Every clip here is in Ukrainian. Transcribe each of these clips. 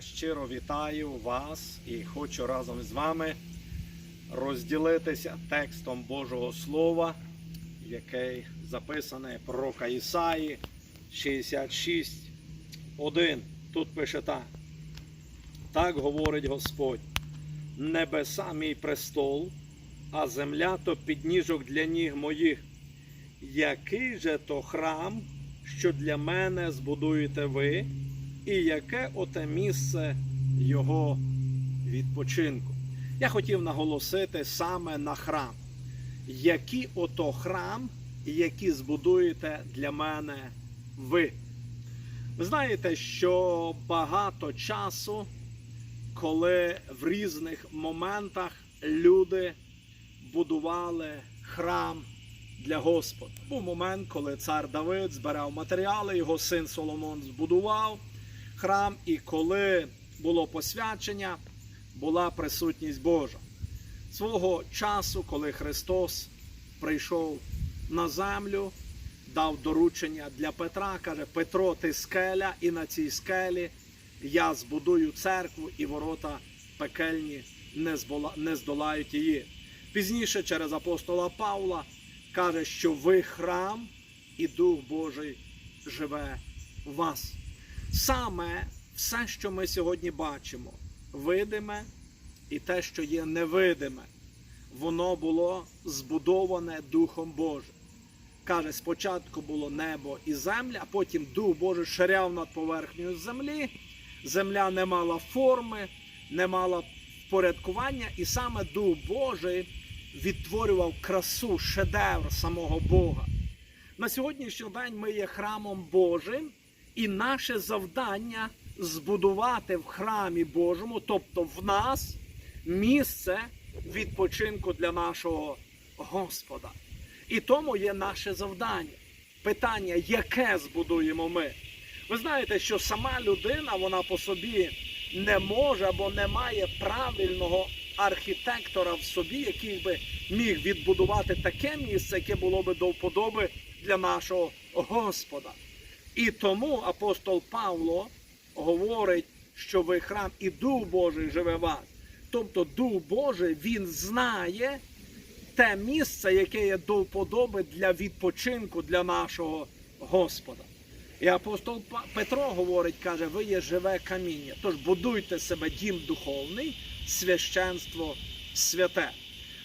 Щиро вітаю вас і хочу разом з вами розділитися текстом Божого Слова, який записаний пророка Ісаї 66.1. Тут пише так. Так говорить Господь. Небеса мій престол, а земля то підніжок для ніг моїх. Який же то храм, що для мене збудуєте ви, і яке оте місце його відпочинку? Я хотів наголосити саме на храм. Який ото храм, який збудуєте для мене ви? Ви знаєте, що багато часу, коли в різних моментах люди будували храм для Господа. Був момент, коли цар Давид збирав матеріали, його син Соломон збудував храм, і коли було посвячення, була присутність Божа. Свого часу, коли Христос прийшов на землю, дав доручення для Петра, каже: Петро, ти скеля, і на цій скелі я збудую церкву, і ворота пекельні не здолають її. Пізніше через апостола Павла каже, що ви храм, і Дух Божий живе в вас. Саме все, що ми сьогодні бачимо, видиме і те, що є невидиме, воно було збудоване Духом Божим. Каже, спочатку було небо і земля, а потім Дух Божий ширяв над поверхнею землі. Земля не мала форми, не мала впорядкування, і саме Дух Божий відтворював красу, шедевр самого Бога. На сьогоднішній день ми є храмом Божим, і наше завдання збудувати в храмі Божому, тобто в нас, місце відпочинку для нашого Господа. І тому є наше завдання. Питання, яке збудуємо ми. Ви знаєте, що сама людина, вона по собі не може або не має правильного архітектора в собі, який би міг відбудувати таке місце, яке було би до вподоби для нашого Господа. І тому апостол Павло говорить, що ви храм і Дух Божий живе в вас. Тобто Дух Божий він знає те місце, яке є до вподоби для відпочинку для нашого Господа. І апостол Петро говорить, каже, ви є живе каміння. Тож будуйте себе дім духовний, священство святе.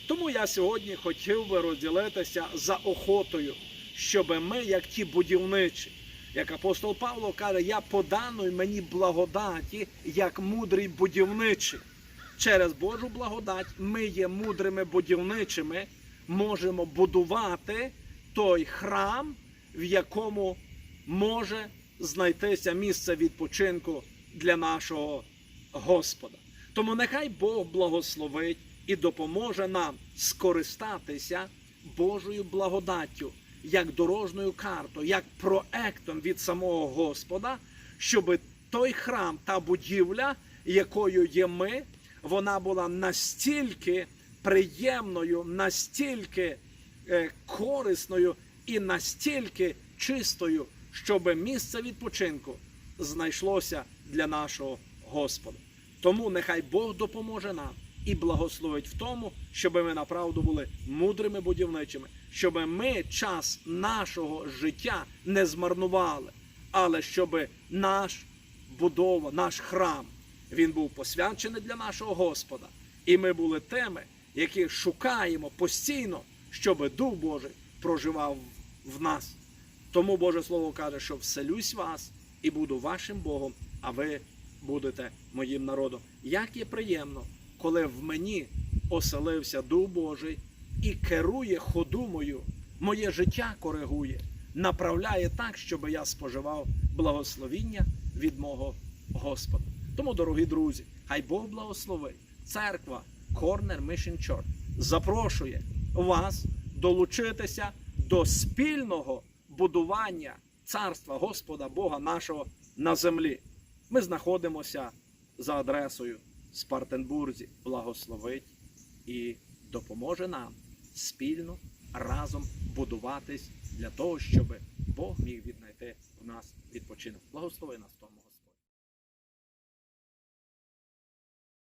Тому я сьогодні хотів би розділитися за охотою, щоб ми, як ті будівничі, як апостол Павло каже, я поданий мені благодаті, як мудрий будівничий. Через Божу благодать ми є мудрими будівничими, можемо будувати той храм, в якому може знайтися місце відпочинку для нашого Господа. Тому нехай Бог благословить і допоможе нам скористатися Божою благодаттю, як дорожньою картою, як проектом від самого Господа, щоб той храм та будівля, якою є ми, вона була настільки приємною, настільки е, корисною і настільки чистою, щоб місце відпочинку знайшлося для нашого Господа. Тому нехай Бог допоможе нам і благословить в тому, щоб ми направду були мудрими будівничими, щоб ми час нашого життя не змарнували, але щоб наш будова, наш храм, він був посвячений для нашого Господа. І ми були тими, які шукаємо постійно, щоб Дух Божий проживав в нас. Тому Боже Слово каже, що вселюсь вас і буду вашим Богом, а ви будете моїм народом. Як є приємно, коли в мені оселився Дух Божий і керує ходу мою, моє життя коригує, направляє так, щоб я споживав благословіння від мого Господа. Тому, дорогі друзі, хай Бог благословить. Церква Corner Mission Church запрошує вас долучитися до спільного будування царства Господа Бога нашого на землі. Ми знаходимося за адресою Спартенбурзі. Благословить і допоможе нам спільно разом будуватись для того, щоб Бог міг віднайти в нас відпочинок. Благослови нас.